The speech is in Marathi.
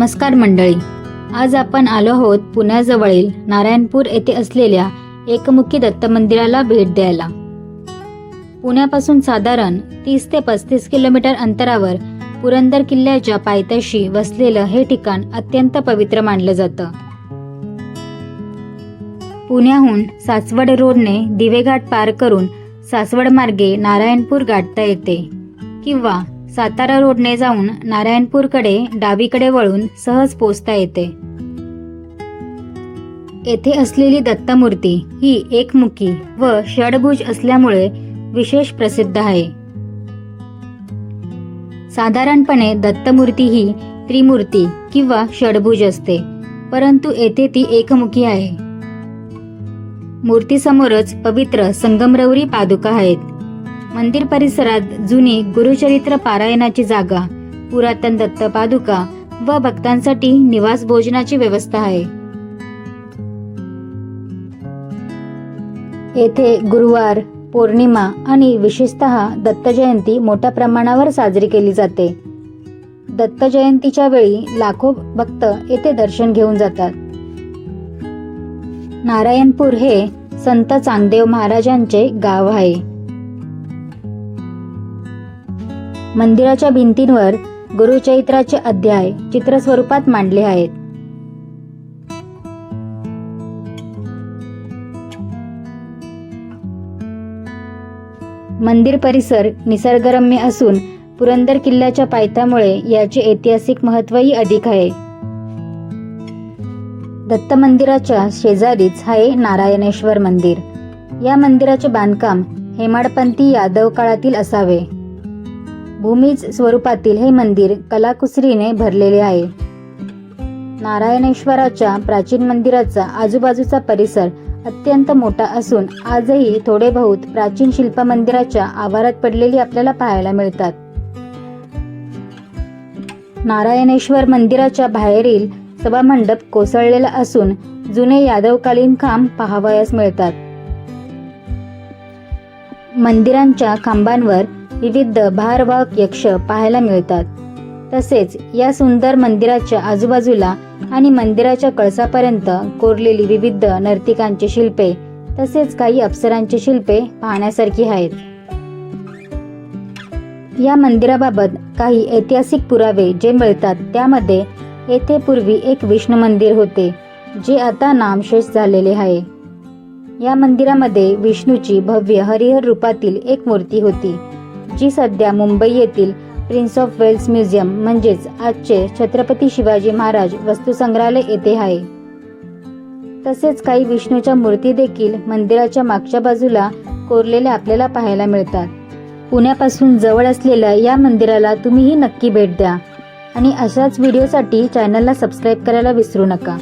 नमस्कार मंडळी. आज आपण आलो आहोत पुण्याजवळील नारायणपूर येथे असलेल्या एकमुखी दत्त मंदिराला भेट द्यायला. पुण्यापासून साधारण तीस ते पस्तीस किलोमीटर अंतरावर पुरंदर किल्ल्याच्या पायथ्याशी वसलेलं हे ठिकाण अत्यंत पवित्र मानलं जातं. पुण्याहून सासवड रोडने दिवेघाट पार करून सासवड मार्गे नारायणपूर गाठता येते किंवा सातारा रोडने जाऊन नारायणपूरकडे डावीकडे वळून सहज पोचता येते. येथे असलेली दत्तमूर्ती ही एकमुखी व षडभुज असल्यामुळे विशेष प्रसिद्ध आहे. साधारणपणे दत्तमूर्ती ही त्रिमूर्ती किंवा षडभुज असते परंतु येथे ती एकमुखी आहे. मूर्तीसमोरच पवित्र संगमरवरी पादुका आहेत. मंदिर परिसरात जुनी गुरुचरित्र पारायणाची जागा पुरातन दत्त पादुका व भक्तांसाठी निवास भोजनाची व्यवस्था आहे. येथे गुरुवार पौर्णिमा आणि विशेषतः दत्त जयंती मोठ्या प्रमाणावर साजरी केली जाते. दत्त जयंतीच्या वेळी लाखो भक्त येथे दर्शन घेऊन जातात. नारायणपूर हे संत चांगदेव महाराजांचे गाव आहे. मंदिराच्या भिंतींवर गुरुचैत्राचे अध्याय चित्रस्वरूपात मांडले आहेत. मंदिर परिसर निसर्गरम्य असून पुरंदर किल्ल्याच्या पायथ्यामुळे याचे ऐतिहासिक महत्त्वही अधिक आहे. दत्त मंदिराच्या शेजारीच आहे नारायणेश्वर मंदिर. या मंदिराचे बांधकाम हेमाडपंथी यादव काळातील असावे. भूमीज स्वरूपातील हे मंदिर कलाकुसरीने भरलेले आहे. नारायणेश्वराच्या प्राचीन मंदिराचा आजूबाजूचा परिसर अत्यंत मोठा असून आजही थोडे बहुत प्राचीन शिल्प मंदिराच्या आवारात पडलेली आपल्याला पाहायला मिळतात. नारायणेश्वर मंदिराच्या बाहेरील सभामंडप कोसळलेला असून जुने यादवकालीन खांब पाहावयास मिळतात. मंदिरांच्या खांबांवर विविध भारवाहक यक्ष पाहायला मिळतात. तसेच या सुंदर मंदिराच्या आजूबाजूला आणि मंदिराच्या कळसापर्यंत कोरलेली विविध नर्तिकांची शिल्पे तसेच काही अप्सरांची शिल्पे पाहण्यासारखी आहेत. या मंदिराबाबत काही ऐतिहासिक पुरावे जे मिळतात त्यामध्ये येथे पूर्वी एक विष्णू मंदिर होते जे आता नामशेष झालेले आहे. या मंदिरामध्ये विष्णूची भव्य हरिहर रूपातील एक मूर्ती होती. जी सध्या मुंबई येथील प्रिन्स ऑफ वेल्स म्युझियम म्हणजेच आजचे छत्रपती शिवाजी महाराज वस्तुसंग्रहालय येथे आहे. तसेच काही विष्णूच्या मूर्ती देखील मंदिराच्या मागच्या बाजूला कोरलेल्या आपल्याला पाहायला मिळतात. पुण्यापासून जवळ असलेल्या या मंदिराला तुम्हीही नक्की भेट द्या. आणि अशाच व्हिडिओसाठी चॅनलला सबस्क्राईब करायला विसरू नका.